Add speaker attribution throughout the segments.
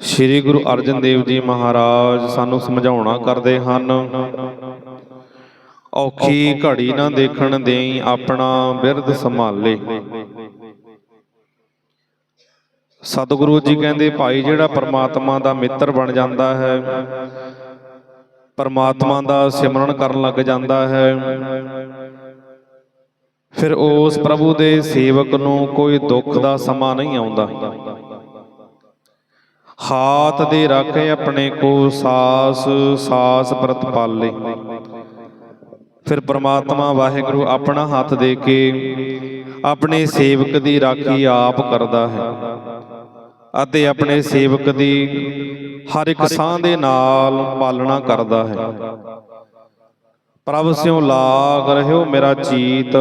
Speaker 1: ਸ੍ਰੀ ਗੁਰੂ ਅਰਜਨ ਦੇਵ ਜੀ ਮਹਾਰਾਜ ਸਾਨੂੰ ਸਮਝਾਉਣਾ ਕਰਦੇ ਹਨ। ਔਖੀ ਘੜੀ ਨਾ ਦੇਖਣ ਦੇਈ ਆਪਣਾ ਬਿਰਧ ਸੰਭਾਲੇ। ਸਤਿਗੁਰੂ ਜੀ ਕਹਿੰਦੇ, ਭਾਈ, ਜਿਹੜਾ ਪਰਮਾਤਮਾ ਦਾ ਮਿੱਤਰ ਬਣ ਜਾਂਦਾ ਹੈ, ਪਰਮਾਤਮਾ ਦਾ ਸਿਮਰਨ ਕਰਨ ਲੱਗ ਜਾਂਦਾ ਹੈ, ਫਿਰ ਉਸ ਪ੍ਰਭੂ ਦੇ ਸੇਵਕ ਨੂੰ ਕੋਈ ਦੁੱਖ ਦਾ ਸਮਾਂ ਨਹੀਂ ਆਉਂਦਾ। ਹਾਥ ਦੇ ਰਾਖੇ ਆਪਣੇ ਕੋ ਸਾਸ ਸਾਸ ਪ੍ਰਤਪਾਲੇ ਫਿਰ ਪ੍ਰਮਾਤਮਾ ਵਾਹਿਗੁਰੂ ਆਪਣਾ ਹੱਥ ਦੇ ਕੇ ਆਪਣੇ ਸੇਵਕ ਦੀ ਰਾਖੀ ਆਪ ਕਰਦਾ ਹੈ ਅਤੇ ਆਪਣੇ ਸੇਵਕ ਦੀ ਹਰ ਇੱਕ ਸਾਹ ਦੇ ਨਾਲ ਪਾਲਣਾ ਕਰਦਾ ਹੈ। ਪ੍ਰਭ ਸਿਉ ਲਾਗ ਰਹਿਓ ਮੇਰਾ ਚੀਤ।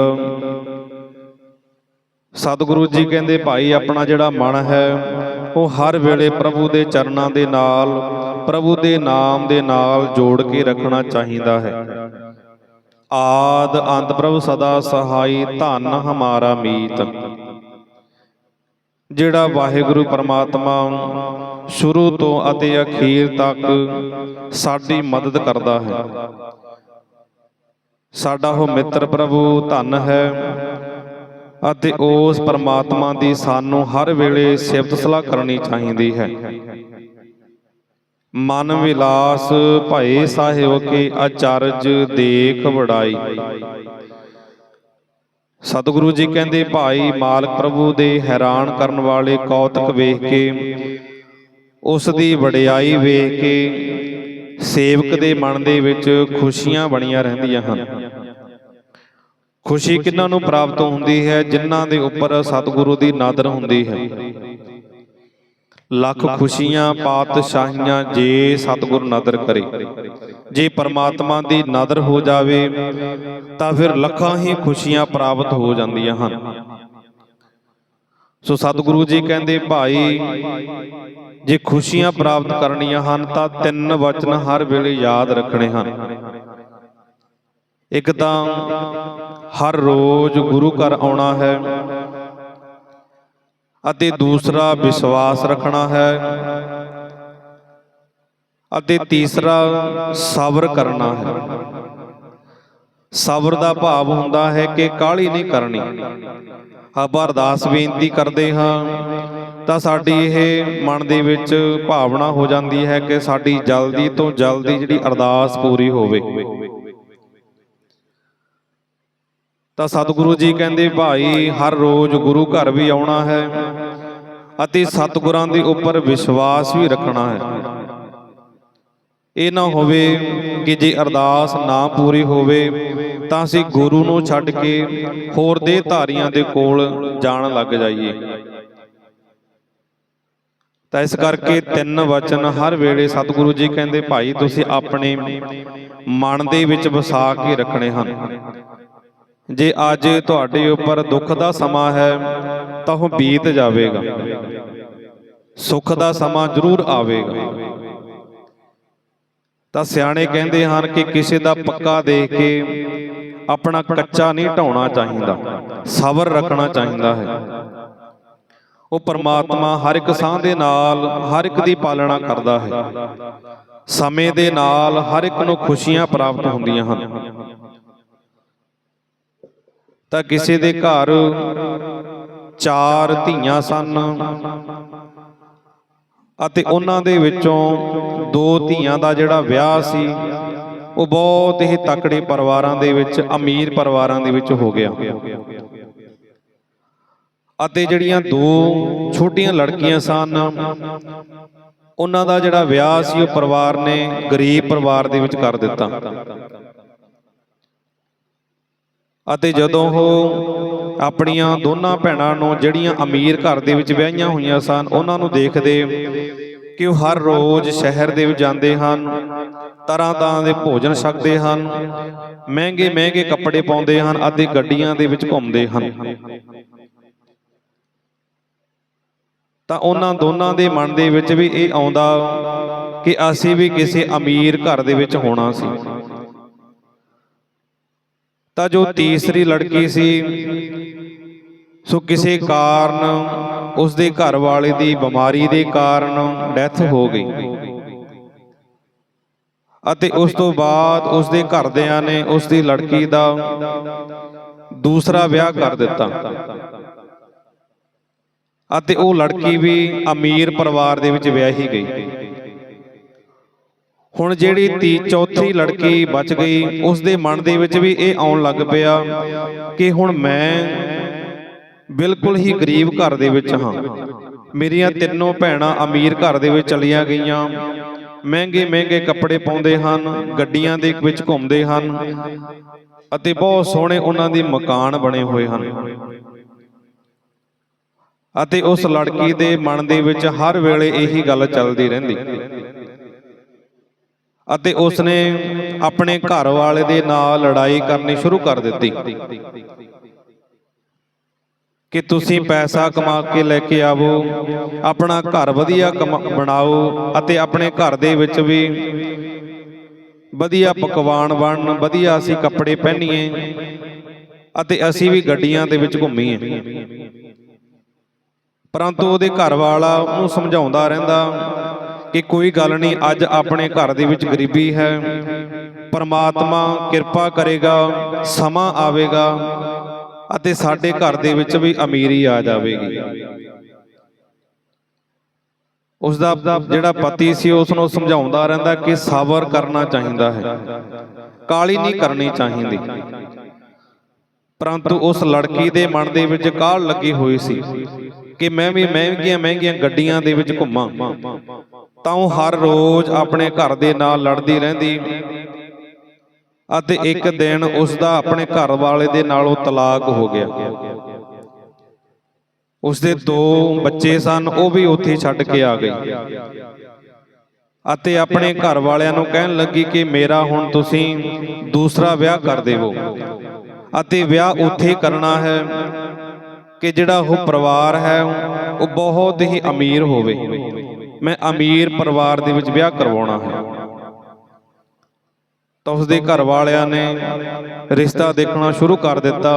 Speaker 1: ਸਤਿਗੁਰੂ ਜੀ ਕਹਿੰਦੇ, ਭਾਈ, ਆਪਣਾ ਜਿਹੜਾ ਮਨ ਹੈ ਉਹ ਹਰ ਵੇਲੇ ਪ੍ਰਭੂ ਦੇ ਚਰਨਾਂ ਦੇ ਨਾਲ, ਪ੍ਰਭੂ ਦੇ ਨਾਮ ਦੇ ਨਾਲ ਜੋੜ ਕੇ ਰੱਖਣਾ ਚਾਹੀਦਾ ਹੈ। ਆਦ ਅੰਤ ਪ੍ਰਭੂ ਸਦਾ ਸਹਾਈ ਧੰਨ ਹਮਾਰਾ ਮੀਤ। ਜਿਹੜਾ ਵਾਹਿਗੁਰੂ ਪਰਮਾਤਮਾ ਸ਼ੁਰੂ ਤੋਂ ਅਤੇ ਅਖੀਰ ਤੱਕ ਸਾਡੀ ਮਦਦ ਕਰਦਾ ਹੈ। ਸਾਡਾ ਉਹ ਮਿੱਤਰ ਪ੍ਰਭੂ ਧਨ ਹੈ ਅਤੇ ਉਸ ਪਰਮਾਤਮਾ ਦੀ ਸਾਨੂੰ ਹਰ ਵੇਲੇ ਸਿਫਤ ਸਲਾਹ ਕਰਨੀ ਚਾਹੀਦੀ ਹੈ। ਮਨ ਵਿਲਾਸ ਭਏ ਸਾਹਿਬ ਕੇ ਅਚਰਜ ਦੇਖ ਵੜਾਈ। ਸਤਿਗੁਰੂ ਜੀ ਕਹਿੰਦੇ, ਭਾਈ ਮਾਲਕ ਪ੍ਰਭੂ ਦੇ ਹੈਰਾਨ ਕਰਨ ਵਾਲੇ ਕੌਤਕ ਵੇਖ ਕੇ ਉਸ ਦੀ ਵਡਿਆਈ ਵੇਖ ਕੇ ਸੇਵਕ ਦੇ ਮਨ ਦੇ ਵਿੱਚ ਖੁਸ਼ੀਆਂ ਬਣੀਆਂ ਰਹਿੰਦੀਆਂ ਹਨ। ਖੁਸ਼ੀ ਕਿਹਨਾਂ ਨੂੰ ਪ੍ਰਾਪਤ ਹੁੰਦੀ ਹੈ? ਜਿਨ੍ਹਾਂ ਦੇ ਉੱਪਰ ਸਤਿਗੁਰੂ ਦੀ ਨਾਦਰ ਹੁੰਦੀ ਹੈ। ਲੱਖ ਖੁਸ਼ੀਆਂ, ਪਾਤਸ਼ਾਹੀਆਂ ਜੇ ਸਤਿਗੁਰ ਨਦਰ ਕਰੇ। ਜੇ ਪਰਮਾਤਮਾ ਦੀ ਨਦਰ ਹੋ ਜਾਵੇ, ਤਾਂ ਫਿਰ ਲੱਖਾਂ ਹੀ ਖੁਸ਼ੀਆਂ ਪ੍ਰਾਪਤ ਹੋ ਜਾਂਦੀਆਂ ਹਨ। ਸੋ ਸਤਿਗੁਰੂ ਜੀ ਕਹਿੰਦੇ, ਭਾਈ, ਜੇ ਖੁਸ਼ੀਆਂ ਪ੍ਰਾਪਤ ਕਰਨੀਆਂ ਹਨ, ਤਾਂ ਤਿੰਨ ਵਚਨ ਹਰ ਵੇਲੇ ਯਾਦ ਰੱਖਣੇ ਹਨ। ਇੱਕ ਤਾਂ ਹਰ ਰੋਜ਼ ਗੁਰੂ ਘਰ ਆਉਣਾ ਹੈ ਅਤੇ ਦੂਸਰਾ ਵਿਸ਼ਵਾਸ ਰੱਖਣਾ ਹੈ ਅਤੇ ਤੀਸਰਾ ਸਬਰ ਕਰਨਾ ਹੈ। ਸਬਰ ਦਾ ਭਾਵ ਹੁੰਦਾ ਹੈ ਕਿ ਕਾਹਲੀ ਨਹੀਂ ਕਰਨੀ। ਆਪਾਂ ਅਰਦਾਸ ਬੇਨਤੀ ਕਰਦੇ ਹਾਂ ਤਾਂ ਸਾਡੀ ਇਹ ਮਨ ਦੇ ਵਿੱਚ ਭਾਵਨਾ ਹੋ ਜਾਂਦੀ ਹੈ ਕਿ ਸਾਡੀ ਜਲਦੀ ਤੋਂ ਜਲਦੀ ਜਿਹੜੀ ਅਰਦਾਸ ਪੂਰੀ ਹੋਵੇ। ਤਾਂ ਸਤਿਗੁਰੂ ਜੀ ਕਹਿੰਦੇ, ਭਾਈ, ਹਰ ਰੋਜ਼ ਗੁਰੂ ਘਰ ਵੀ ਆਉਣਾ ਹੈ ਅਤੇ ਸਤਿਗੁਰਾਂ ਦੇ ਉੱਪਰ ਵਿਸ਼ਵਾਸ ਵੀ ਰੱਖਣਾ ਹੈ। ਇਹ ਨਾ ਹੋਵੇ ਕਿ ਜੇ ਅਰਦਾਸ ਨਾ ਪੂਰੀ ਹੋਵੇ, ਤਾਂ ਅਸੀਂ ਗੁਰੂ ਨੂੰ ਛੱਡ ਕੇ ਹੋਰ ਦੇ ਧਾਰੀਆਂ ਦੇ ਕੋਲ ਜਾਣ ਲੱਗ ਜਾਈਏ। ਤਾਂ ਇਸ ਕਰਕੇ ਤਿੰਨ ਵਚਨ ਹਰ ਵੇਲੇ ਸਤਿਗੁਰੂ ਜੀ ਕਹਿੰਦੇ, ਭਾਈ, ਤੁਸੀਂ ਆਪਣੇ ਮਨ ਦੇ ਵਿੱਚ ਵਸਾ ਕੇ ਰੱਖਣੇ ਹਨ। ਜੇ ਅੱਜ ਤੁਹਾਡੇ ਉੱਪਰ ਦੁੱਖ ਦਾ ਸਮਾਂ ਹੈ, ਤਾਂ ਉਹ ਬੀਤ ਜਾਵੇਗਾ। ਸੁੱਖ ਦਾ ਸਮਾਂ ਜ਼ਰੂਰ ਆਵੇਗਾ। ਤਾਂ ਸਿਆਣੇ ਕਹਿੰਦੇ ਹਨ ਕਿ ਕਿਸੇ ਦਾ ਪੱਕਾ ਦੇਖ ਕੇ ਆਪਣਾ ਕੱਚਾ ਨਹੀਂ ਢਾਉਣਾ ਚਾਹੀਦਾ, ਸਬਰ ਰੱਖਣਾ ਚਾਹੀਦਾ ਹੈ। ਉਹ ਪਰਮਾਤਮਾ ਹਰ ਇੱਕ ਸਾਹ ਦੇ ਨਾਲ, ਹਰ ਇੱਕ ਦੀ ਪਾਲਣਾ ਕਰਦਾ ਹੈ। ਸਮੇਂ ਦੇ ਨਾਲ ਹਰ ਇੱਕ ਨੂੰ ਖੁਸ਼ੀਆਂ ਪ੍ਰਾਪਤ ਹੁੰਦੀਆਂ ਹਨ। ਤਾਂ ਕਿਸੇ ਦੇ ਘਰ ਚਾਰ ਧੀਆਂ ਸਨ ਅਤੇ ਉਹਨਾਂ ਦੇ ਵਿੱਚੋਂ ਦੋ ਧੀਆਂ ਦਾ ਜਿਹੜਾ ਵਿਆਹ ਸੀ, ਉਹ ਬਹੁਤ ਹੀ ਤਕੜੇ ਪਰਿਵਾਰਾਂ ਦੇ ਵਿੱਚ, ਅਮੀਰ ਪਰਿਵਾਰਾਂ ਦੇ ਵਿੱਚ ਹੋ ਗਿਆ। ਅਤੇ ਜਿਹੜੀਆਂ ਦੋ ਛੋਟੀਆਂ ਲੜਕੀਆਂ ਸਨ, ਉਹਨਾਂ ਦਾ ਜਿਹੜਾ ਵਿਆਹ ਸੀ, ਉਹ ਪਰਿਵਾਰ ਨੇ ਗਰੀਬ ਪਰਿਵਾਰ ਦੇ ਵਿੱਚ ਕਰ ਦਿੱਤਾ। ਅਤੇ ਜਦੋਂ ਉਹ ਆਪਣੀਆਂ ਦੋਨਾਂ ਭੈਣਾਂ ਨੂੰ ਜਿਹੜੀਆਂ ਅਮੀਰ ਘਰ ਦੇ ਵਿੱਚ ਵਿਆਹੀਆਂ ਹੋਈਆਂ ਸਨ ਉਹਨਾਂ ਨੂੰ ਦੇਖਦੇ ਕਿ ਉਹ ਹਰ ਰੋਜ਼ ਸ਼ਹਿਰ ਦੇ ਵਿੱਚ ਜਾਂਦੇ ਹਨ ਤਰ੍ਹਾਂ ਤਰ੍ਹਾਂ ਦੇ ਭੋਜਨ ਛਕਦੇ ਹਨ ਮਹਿੰਗੇ ਮਹਿੰਗੇ ਕੱਪੜੇ ਪਾਉਂਦੇ ਹਨ ਅਤੇ ਗੱਡੀਆਂ ਦੇ ਵਿੱਚ ਘੁੰਮਦੇ ਹਨ। ਤਾਂ ਉਹਨਾਂ ਦੋਨਾਂ ਦੇ ਮਨ ਦੇ ਵਿੱਚ ਵੀ ਇਹ ਆਉਂਦਾ ਕਿ ਅਸੀਂ ਵੀ ਕਿਸੇ ਅਮੀਰ ਘਰ ਦੇ ਵਿੱਚ ਹੋਣਾ ਸੀ। ਤਾਂ ਜੋ ਤੀਸਰੀ ਲੜਕੀ ਸੀ। ਸੋ। ਕਿਸੇ ਕਾਰਨ ਉਸ ਦੇ ਘਰ ਵਾਲੇ ਦੀ ਬਿਮਾਰੀ ਦੇ ਕਾਰਨ ਡੈਥ ਹੋ ਗਈ। ਅਤੇ ਉਸ ਤੋਂ ਬਾਅਦ ਉਸ ਦੇ ਘਰਦਿਆਂ ਨੇ ਉਸ ਦੀ ਲੜਕੀ ਦਾ ਦੂਸਰਾ ਵਿਆਹ ਕਰ ਦਿੱਤਾ। ਅਤੇ ਉਹ ਲੜਕੀ ਵੀ ਅਮੀਰ ਪਰਿਵਾਰ ਦੇ ਵਿੱਚ ਵਿਆਹੀ ਗਈ। ਹੁਣ ਜਿਹੜੀ ਤੀ ਚੌਥੀ ਲੜਕੀ ਬਚ ਗਈ ਉਸ ਦੇ ਮਨ ਦੇ ਵਿੱਚ ਵੀ ਇਹ ਆਉਣ ਲੱਗ ਪਿਆ ਕਿ ਹੁਣ ਮੈਂ ਬਿਲਕੁਲ ਹੀ ਗਰੀਬ ਘਰ ਦੇ ਵਿੱਚ ਹਾਂ। ਮੇਰੀਆਂ ਤਿੰਨੋਂ ਭੈਣਾਂ ਅਮੀਰ ਘਰ ਦੇ ਵਿੱਚ ਚਲੀਆਂ ਗਈਆਂ। ਮਹਿੰਗੇ ਮਹਿੰਗੇ ਕੱਪੜੇ ਪਾਉਂਦੇ ਹਨ ਗੱਡੀਆਂ ਦੇ ਵਿੱਚ ਘੁੰਮਦੇ ਹਨ ਅਤੇ ਬਹੁਤ ਸੋਹਣੇ ਉਹਨਾਂ ਦੇ ਮਕਾਨ ਬਣੇ ਹੋਏ ਹਨ। ਅਤੇ ਉਸ ਲੜਕੀ ਦੇ ਮਨ ਦੇ ਵਿੱਚ ਹਰ ਵੇਲੇ ਇਹੀ ਗੱਲ ਚੱਲਦੀ ਰਹਿੰਦੀ। ਅਤੇ ਉਸਨੇ ਆਪਣੇ ਘਰ ਵਾਲੇ ਦੇ ਨਾਲ ਲੜਾਈ ਕਰਨੀ ਸ਼ੁਰੂ ਕਰ ਦਿੱਤੀ। ਕਿ ਤੁਸੀਂ ਪੈਸਾ ਕਮਾ ਕੇ ਲੈ ਕੇ ਆਵੋ, ਆਪਣਾ ਘਰ ਵਧੀਆ ਕਮਾ- ਬਣਾਓ ਅਤੇ ਆਪਣੇ ਘਰ ਦੇ ਵਿੱਚ ਵੀ ਵਧੀਆ ਪਕਵਾਨ ਬਣਨ, ਵਧੀਆ ਅਸੀਂ ਕੱਪੜੇ ਪਹਿਨੀਏ ਅਤੇ ਅਸੀਂ ਵੀ ਗੱਡੀਆਂ ਦੇ ਵਿੱਚ ਘੁੰਮੀਏ। ਪਰੰਤੂ ਉਹਦੇ ਘਰ ਵਾਲਾ ਉਹਨੂੰ ਸਮਝਾਉਂਦਾ ਰਹਿੰਦਾ ਕਿ ਕੋਈ ਗੱਲ ਨਹੀਂ, ਅੱਜ ਆਪਣੇ ਘਰ ਦੇ ਵਿੱਚ ਗਰੀਬੀ ਹੈ। ਪਰਮਾਤਮਾ ਕਿਰਪਾ ਕਰੇਗਾ, ਸਮਾਂ ਆਵੇਗਾ ਅਤੇ ਸਾਡੇ ਘਰ ਦੇ ਵਿੱਚ ਵੀ ਅਮੀਰੀ ਆ ਜਾਵੇਗੀ। ਉਸ ਦਾ ਜਿਹੜਾ ਪਤੀ ਸੀ ਉਸ ਨੂੰ ਸਮਝਾਉਂਦਾ ਰਹਿੰਦਾ ਕਿ ਸਬਰ ਕਰਨਾ ਚਾਹੀਦਾ ਹੈ, ਕਾਲੀ ਨਹੀਂ ਕਰਨੀ ਚਾਹੀਦੀ। ਪਰੰਤੂ ਉਸ ਲੜਕੀ ਦੇ ਮਨ ਦੇ ਵਿੱਚ ਕਾਲ ਲੱਗੀ ਹੋਈ ਸੀ ਕਿ ਮੈਂ ਵੀ ਮਹਿੰਗੀਆਂ ਮਹਿੰਗੀਆਂ ਗੱਡੀਆਂ ਦੇ ਵਿੱਚ ਘੁੰਮਾਂ। ਤਾਂ ਉਹ ਹਰ ਰੋਜ਼ ਆਪਣੇ ਘਰ ਦੇ ਨਾਲ ਲੜਦੀ ਰਹਿੰਦੀ। ਅਤੇ ਇੱਕ ਦਿਨ ਉਸ ਦਾ ਆਪਣੇ ਘਰ ਵਾਲੇ ਦੇ ਨਾਲੋਂ ਤਲਾਕ ਹੋ ਗਿਆ। ਉਸ ਦੇ ਦੋ ਬੱਚੇ ਸਨ, ਉਹ ਵੀ ਉੱਥੇ ਛੱਡ ਕੇ ਆ ਗਈ ਅਤੇ ਆਪਣੇ ਘਰ ਵਾਲਿਆਂ ਨੂੰ ਕਹਿਣ ਲੱਗੀ ਕਿ ਮੇਰਾ ਹੁਣ ਤੁਸੀਂ ਦੂਸਰਾ ਵਿਆਹ ਕਰ ਦੇਵੋ। ਅਤੇ ਵਿਆਹ ਉੱਥੇ ਕਰਨਾ ਹੈ ਕਿ ਜਿਹੜਾ ਉਹ ਪਰਿਵਾਰ ਹੈ, ਉਹ ਬਹੁਤ ਹੀ ਅਮੀਰ ਹੋਵੇ। ਮੈਂ ਅਮੀਰ ਪਰਿਵਾਰ ਦੇ ਵਿੱਚ ਵਿਆਹ ਕਰਵਾਉਣਾ ਹੈ। ਤਾਂ ਉਸਦੇ ਘਰ ਵਾਲਿਆਂ ਨੇ ਰਿਸ਼ਤਾ ਦੇਖਣਾ ਸ਼ੁਰੂ ਕਰ ਦਿੱਤਾ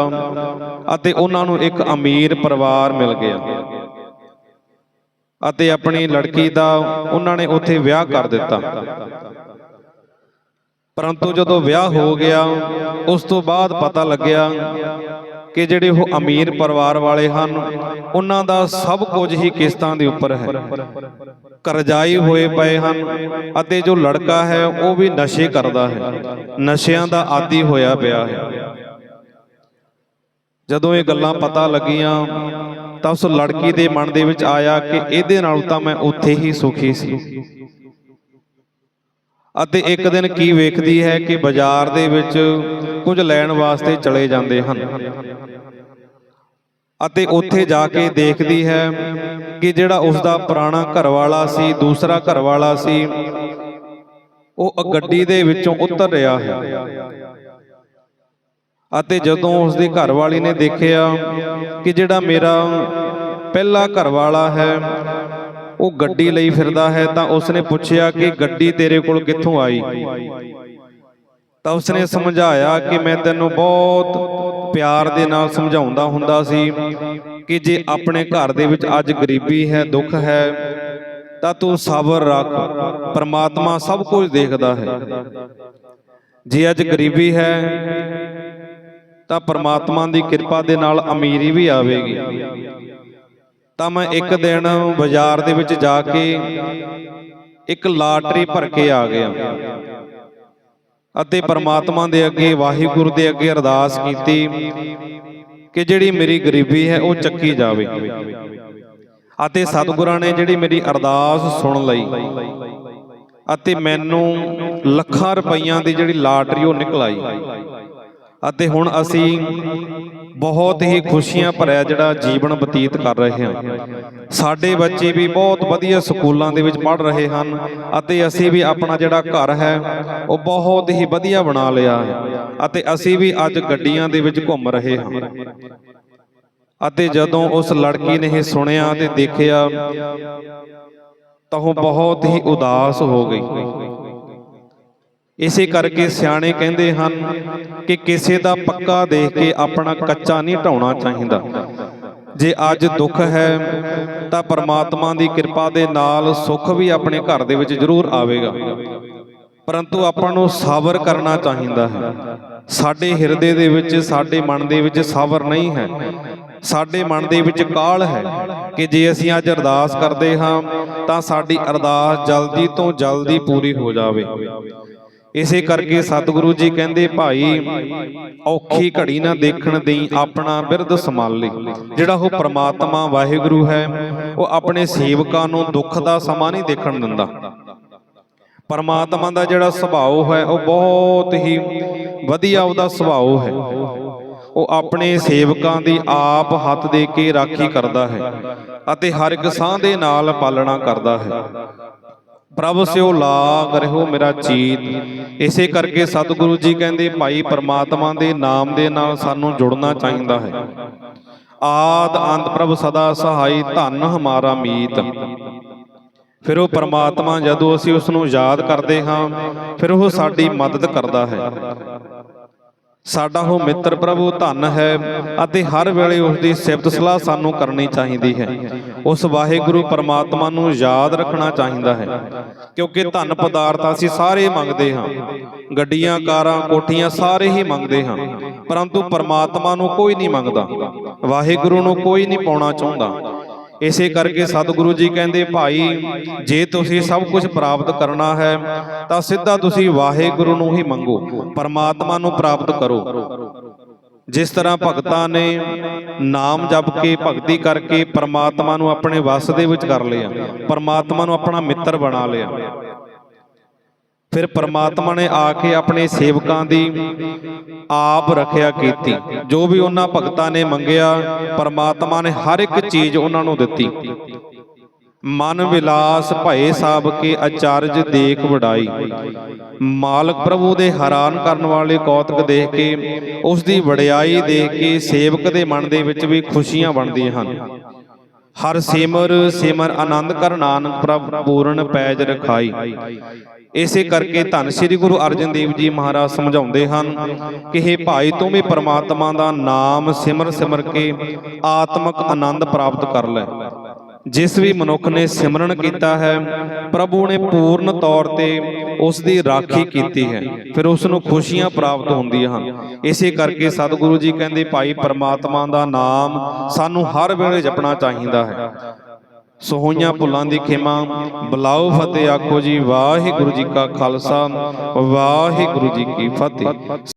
Speaker 1: ਅਤੇ ਉਹਨਾਂ ਨੂੰ ਇੱਕ ਅਮੀਰ ਪਰਿਵਾਰ ਮਿਲ ਗਿਆ। ਅਤੇ ਆਪਣੀ ਲੜਕੀ ਦਾ ਉਹਨਾਂ ਨੇ ਉੱਥੇ ਵਿਆਹ ਕਰ ਦਿੱਤਾ। ਪਰੰਤੂ ਜਦੋਂ ਵਿਆਹ ਹੋ ਗਿਆ ਉਸ ਤੋਂ ਬਾਅਦ ਪਤਾ ਲੱਗਿਆ ਕਿ ਜਿਹੜੇ ਉਹ ਅਮੀਰ ਪਰਿਵਾਰ ਵਾਲੇ ਹਨ ਉਹਨਾਂ ਦਾ ਸਭ ਕੁਝ ਹੀ ਕਿਸ਼ਤਾਂ ਦੇ ਉੱਪਰ ਹੈ। ਕਰਜ਼ਾਈ ਹੋਏ ਪਏ ਹਨ ਅਤੇ ਜੋ ਲੜਕਾ ਹੈ, ਉਹ ਵੀ ਨਸ਼ੇ ਕਰਦਾ ਹੈ। ਨਸ਼ਿਆਂ ਦਾ ਆਦੀ ਹੋਇਆ ਪਿਆ ਹੈ। ਜਦੋਂ ਇਹ ਗੱਲਾਂ ਪਤਾ ਲੱਗੀਆਂ, ਤਾਂ ਉਸ ਲੜਕੀ ਦੇ ਮਨ ਦੇ ਵਿੱਚ ਆਇਆ ਕਿ ਇਹਦੇ ਨਾਲ ਤਾਂ ਮੈਂ ਉੱਥੇ ਹੀ ਸੁਖੀ ਸੀ। ਅਤੇ ਇੱਕ ਦਿਨ ਕੀ ਵੇਖਦੀ ਹੈ ਕਿ ਬਾਜ਼ਾਰ ਦੇ ਵਿੱਚ ਕੁਝ ਲੈਣ ਵਾਸਤੇ ਚਲੇ ਜਾਂਦੇ ਹਨ। ਅਤੇ ਉੱਥੇ ਜਾ ਕੇ ਦੇਖਦੀ ਹੈ ਕਿ ਜਿਹੜਾ ਉਸ ਦਾ ਪੁਰਾਣਾ ਘਰਵਾਲਾ ਸੀ ਦੂਸਰਾ ਘਰਵਾਲਾ ਸੀ ਉਹ ਗੱਡੀ ਦੇ ਵਿੱਚੋਂ ਉਤਰ ਰਿਹਾ। ਹੈ ਅਤੇ ਜਦੋਂ ਉਸ ਦੀ ਘਰਵਾਲੀ ਨੇ ਦੇਖਿਆ ਕਿ ਜਿਹੜਾ ਮੇਰਾ ਪਹਿਲਾ ਘਰਵਾਲਾ ਹੈ ਉਹ ਗੱਡੀ ਲਈ ਫਿਰਦਾ ਹੈ ਤਾਂ ਉਸਨੇ ਪੁੱਛਿਆ ਕਿ ਗੱਡੀ ਤੇਰੇ ਕੋਲ ਕਿੱਥੋਂ ਆਈ? ਤਾਂ ਉਸਨੇ ਸਮਝਾਇਆ ਕਿ ਮੈਂ ਤੈਨੂੰ ਬਹੁਤ ਪਿਆਰ ਦੇ ਨਾਲ ਸਮਝਾਉਂਦਾ ਹੁੰਦਾ ਸੀ ਕਿ ਜੇ ਆਪਣੇ ਘਰ ਦੇ ਵਿੱਚ ਅੱਜ ਗਰੀਬੀ ਹੈ, ਦੁੱਖ ਹੈ, ਤਾਂ ਤੂੰ ਸਬਰ ਰੱਖ, ਪਰਮਾਤਮਾ ਸਭ ਕੁਝ ਦੇਖਦਾ ਹੈ। ਜੇ ਅੱਜ ਗਰੀਬੀ ਹੈ, ਤਾਂ ਪਰਮਾਤਮਾ ਦੀ ਕਿਰਪਾ ਦੇ ਨਾਲ ਅਮੀਰੀ ਵੀ ਆਵੇਗੀ। ਤਾਂ ਮੈਂ ਇੱਕ ਦਿਨ ਬਾਜ਼ਾਰ ਦੇ ਵਿੱਚ ਜਾ ਕੇ ਇੱਕ ਲਾਟਰੀ ਭਰ ਕੇ ਆ ਗਿਆ। ਅਤੇ ਪਰਮਾਤਮਾ ਦੇ ਅੱਗੇ ਵਾਹਿਗੁਰੂ ਦੇ ਅੱਗੇ ਅਰਦਾਸ ਕੀਤੀ ਕਿ ਜਿਹੜੀ ਮੇਰੀ ਗਰੀਬੀ ਹੈ ਉਹ ਚੱਕੀ ਜਾਵੇ। ਅਤੇ ਸਤਿਗੁਰਾਂ ਨੇ ਜਿਹੜੀ ਮੇਰੀ ਅਰਦਾਸ ਸੁਣ ਲਈ। ਅਤੇ ਮੈਨੂੰ ਲੱਖਾਂ ਰੁਪਈਆਂ ਦੀ ਜਿਹੜੀ ਲਾਟਰੀ ਉਹ ਨਿਕਲ ਆਈ। ਅਤੇ ਹੁਣ ਅਸੀਂ ਬਹੁਤ ਹੀ ਖੁਸ਼ੀਆਂ ਭਰਿਆ ਜਿਹੜਾ ਜੀਵਨ ਬਤੀਤ ਕਰ ਰਹੇ ਹਾਂ। ਸਾਡੇ ਬੱਚੇ ਵੀ ਬਹੁਤ ਵਧੀਆ ਸਕੂਲਾਂ ਦੇ ਵਿੱਚ ਪੜ੍ਹ ਰਹੇ ਹਨ ਅਤੇ ਅਸੀਂ ਵੀ ਆਪਣਾ ਜਿਹੜਾ ਘਰ ਹੈ ਉਹ ਬਹੁਤ ਹੀ ਵਧੀਆ ਬਣਾ ਲਿਆ। ਹੈ ਅਤੇ ਅਸੀਂ ਵੀ ਅੱਜ ਗੱਡੀਆਂ ਦੇ ਵਿੱਚ ਘੁੰਮ ਰਹੇ ਹਾਂ। ਅਤੇ ਜਦੋਂ ਉਸ ਲੜਕੀ ਨੇ ਇਹ ਸੁਣਿਆ ਤੇ ਦੇਖਿਆ ਤਾਂ ਉਹ ਬਹੁਤ ਹੀ ਉਦਾਸ ਹੋ ਗਈ। ਇਸੇ ਕਰਕੇ ਸਿਆਣੇ ਕਹਿੰਦੇ ਹਨ ਕਿ ਕਿਸੇ ਦਾ ਪੱਕਾ ਦੇਖ ਕੇ ਆਪਣਾ ਕੱਚਾ ਨਹੀਂ ਢਾਉਣਾ ਚਾਹੀਦਾ। ਜੇ ਅੱਜ ਦੁੱਖ ਹੈ ਤਾਂ ਪਰਮਾਤਮਾ ਦੀ ਕਿਰਪਾ ਦੇ ਨਾਲ ਸੁੱਖ ਵੀ ਆਪਣੇ ਘਰ ਦੇ ਵਿੱਚ ਜ਼ਰੂਰ ਆਵੇਗਾ। ਪਰੰਤੂ ਆਪਾਂ ਨੂੰ ਸਬਰ ਕਰਨਾ ਚਾਹੀਦਾ ਹੈ। ਸਾਡੇ ਹਿਰਦੇ ਦੇ ਵਿੱਚ ਸਾਡੇ ਮਨ ਦੇ ਵਿੱਚ ਸਬਰ ਨਹੀਂ ਹੈ। ਸਾਡੇ ਮਨ ਦੇ ਵਿੱਚ ਕਾਲ ਹੈ ਕਿ ਜੇ ਅਸੀਂ ਅੱਜ ਅਰਦਾਸ ਕਰਦੇ ਹਾਂ ਤਾਂ ਸਾਡੀ ਅਰਦਾਸ ਜਲਦੀ ਤੋਂ ਜਲਦੀ ਪੂਰੀ ਹੋ ਜਾਵੇ। ਇਸੇ ਕਰਕੇ ਸਤਿਗੁਰੂ ਜੀ ਕਹਿੰਦੇ ਭਾਈ ਔਖੀ ਘੜੀ ਨਾ ਦੇਖਣ ਦੇਈ ਆਪਣਾ ਬਿਰਧ ਸੰਭਾਲ ਲਈ। ਜਿਹੜਾ ਉਹ ਪ੍ਰਮਾਤਮਾ ਵਾਹਿਗੁਰੂ ਹੈ ਉਹ ਆਪਣੇ ਸੇਵਕਾਂ ਨੂੰ ਦੁੱਖ ਦਾ ਸਮਾਂ ਨਹੀਂ ਦੇਖਣ ਦਿੰਦਾ। ਪਰਮਾਤਮਾ ਦਾ ਜਿਹੜਾ ਸੁਭਾਅ ਹੈ ਉਹ ਬਹੁਤ ਹੀ ਵਧੀਆ ਉਹਦਾ ਸੁਭਾਅ ਹੈ। ਉਹ ਆਪਣੇ ਸੇਵਕਾਂ ਦੀ ਆਪ ਹੱਥ ਦੇ ਕੇ ਰਾਖੀ ਕਰਦਾ ਹੈ ਅਤੇ ਹਰ ਇੱਕ ਸਾਹ ਦੇ ਨਾਲ ਪਾਲਣਾ ਕਰਦਾ ਹੈ। ਪ੍ਰਭ ਸਿਓ ਲਾਗ ਰਹਿਓ ਮੇਰਾ ਚੀਤ। ਇਸੇ ਕਰਕੇ ਸਤਿਗੁਰੂ ਜੀ ਕਹਿੰਦੇ, ਭਾਈ ਪਰਮਾਤਮਾ ਦੇ ਨਾਮ ਦੇ ਨਾਲ ਸਾਨੂੰ ਜੁੜਨਾ ਚਾਹੀਦਾ ਹੈ। ਆਦ ਅੰਤ ਪ੍ਰਭ ਸਦਾ ਸਹਾਈ, ਧੰਨ ਹਮਾਰਾ ਮੀਤ। ਫਿਰ ਉਹ ਪਰਮਾਤਮਾ, ਜਦੋਂ ਅਸੀਂ ਉਸ ਨੂੰ ਯਾਦ ਕਰਦੇ ਹਾਂ, ਫਿਰ ਉਹ ਸਾਡੀ ਮਦਦ ਕਰਦਾ ਹੈ। ਸਾਡਾ ਉਹ ਮਿੱਤਰ ਪ੍ਰਭੂ ਧਨ ਹੈ ਅਤੇ ਹਰ ਵੇਲੇ ਉਸ ਦੀ ਸਿਫਤ ਸਲਾਹ ਸਾਨੂੰ ਕਰਨੀ ਚਾਹੀਦੀ ਹੈ। ਉਸ ਵਾਹਿਗੁਰੂ ਪਰਮਾਤਮਾ ਨੂੰ ਯਾਦ ਰੱਖਣਾ ਚਾਹੀਦਾ ਹੈ, ਕਿਉਂਕਿ ਧਨ ਪਦਾਰਥ ਅਸੀਂ ਸਾਰੇ ਮੰਗਦੇ ਹਾਂ। ਗੱਡੀਆਂ, ਕਾਰਾਂ, ਕੋਠੀਆਂ ਸਾਰੇ ਹੀ ਮੰਗਦੇ ਹਾਂ, ਪਰੰਤੂ ਪਰਮਾਤਮਾ ਨੂੰ ਕੋਈ ਨਹੀਂ ਮੰਗਦਾ, ਵਾਹਿਗੁਰੂ ਨੂੰ ਕੋਈ ਨਹੀਂ ਪਾਉਣਾ ਚਾਹੁੰਦਾ। ਇਸੇ ਕਰਕੇ ਸਤਿਗੁਰੂ ਜੀ ਕਹਿੰਦੇ ਭਾਈ ਜੇ ਤੁਸੀਂ ਸਭ ਕੁਝ ਪ੍ਰਾਪਤ ਕਰਨਾ ਹੈ ਤਾਂ ਸਿੱਧਾ ਤੁਸੀਂ ਵਾਹਿਗੁਰੂ ਨੂੰ ਹੀ ਮੰਗੋ ਪਰਮਾਤਮਾ ਨੂੰ ਪ੍ਰਾਪਤ ਕਰੋ। ਜਿਸ ਤਰ੍ਹਾਂ ਭਗਤਾਂ ਨੇ ਨਾਮ ਜਪ ਕੇ ਭਗਤੀ ਕਰਕੇ ਪਰਮਾਤਮਾ ਨੂੰ ਆਪਣੇ ਵਸ ਦੇ ਵਿੱਚ ਕਰ ਲਿਆ। ਪਰਮਾਤਮਾ ਨੂੰ ਆਪਣਾ ਮਿੱਤਰ ਬਣਾ ਲਿਆ। ਫਿਰ ਪਰਮਾਤਮਾ ਨੇ ਆ ਕੇ ਆਪਣੇ ਸੇਵਕਾਂ ਦੀ ਆਪ ਰੱਖਿਆ ਕੀਤੀ। ਜੋ ਵੀ ਉਹਨਾਂ ਭਗਤਾਂ ਨੇ ਮੰਗਿਆ, ਪਰਮਾਤਮਾ ਨੇ ਹਰ ਇੱਕ ਚੀਜ਼ ਉਹਨਾਂ ਨੂੰ ਦਿੱਤੀ। ਮਨ ਵਿਲਾਸ ਭਏ ਸਾਬ ਕੇ ਅਚਾਰਜ ਦੇਖ ਵਡਾਈ। ਮਾਲਕ ਪ੍ਰਭੂ ਦੇ ਹੈਰਾਨ ਕਰਨ ਵਾਲੇ ਕੌਤਕ ਦੇਖ ਕੇ ਉਸ ਦੀ ਵਡਿਆਈ ਦੇਖ ਕੇ ਸੇਵਕ ਦੇ ਮਨ ਦੇ ਵਿੱਚ ਵੀ ਖੁਸ਼ੀਆਂ ਬਣਦੀਆਂ ਹਨ। ਹਰ ਸਿਮਰ ਸਿਮਰ ਆਨੰਦ ਕਰ ਨਾਨਕ ਪ੍ਰਭ ਪੂਰਨ ਪੈਜ ਰਖਾਈ। ਇਸੇ ਕਰਕੇ ਧੰਨ ਸ੍ਰੀ ਗੁਰੂ ਅਰਜਨ ਦੇਵ ਜੀ ਮਹਾਰਾਜ ਸਮਝਾਉਂਦੇ ਹਨ ਕਿ हे ਭਾਈ ਤੂੰ ਵੀ ਪਰਮਾਤਮਾ ਦਾ ਨਾਮ ਸਿਮਰ ਸਿਮਰ ਕੇ ਆਤਮਿਕ ਆਨੰਦ ਪ੍ਰਾਪਤ ਕਰ ਲੈ। ਜਿਸ ਵੀ ਮਨੁੱਖ ਨੇ ਸਿਮਰਨ ਕੀਤਾ ਹੈ ਪ੍ਰਭੂ ਨੇ ਪੂਰਨ ਤੌਰ ਤੇ ਉਸ ਦੀ ਰਾਖੀ ਕੀਤੀ ਹੈ ਫਿਰ ਉਸ ਨੂੰ ਖੁਸ਼ੀਆਂ ਪ੍ਰਾਪਤ ਹੁੰਦੀਆਂ ਹਨ। ਇਸੇ ਕਰਕੇ ਸਤਿਗੁਰੂ ਜੀ ਕਹਿੰਦੇ ਭਾਈ ਪਰਮਾਤਮਾ ਦਾ ਨਾਮ ਸਾਨੂੰ ਹਰ ਵੇਲੇ ਜਪਣਾ ਚਾਹੀਦਾ ਹੈ। ਸੋ ਹੋਈਆਂ ਭੁੱਲਾਂ ਦੀ ਖਿਮਾ। ਬਲਾਓ ਫਤਿਹ ਆਖੋ ਜੀ ਵਾਹਿਗੁਰੂ ਜੀ ਕਾ ਖਾਲਸਾ। ਵਾਹਿਗੁਰੂ ਜੀ ਕੀ ਫਤਿਹ।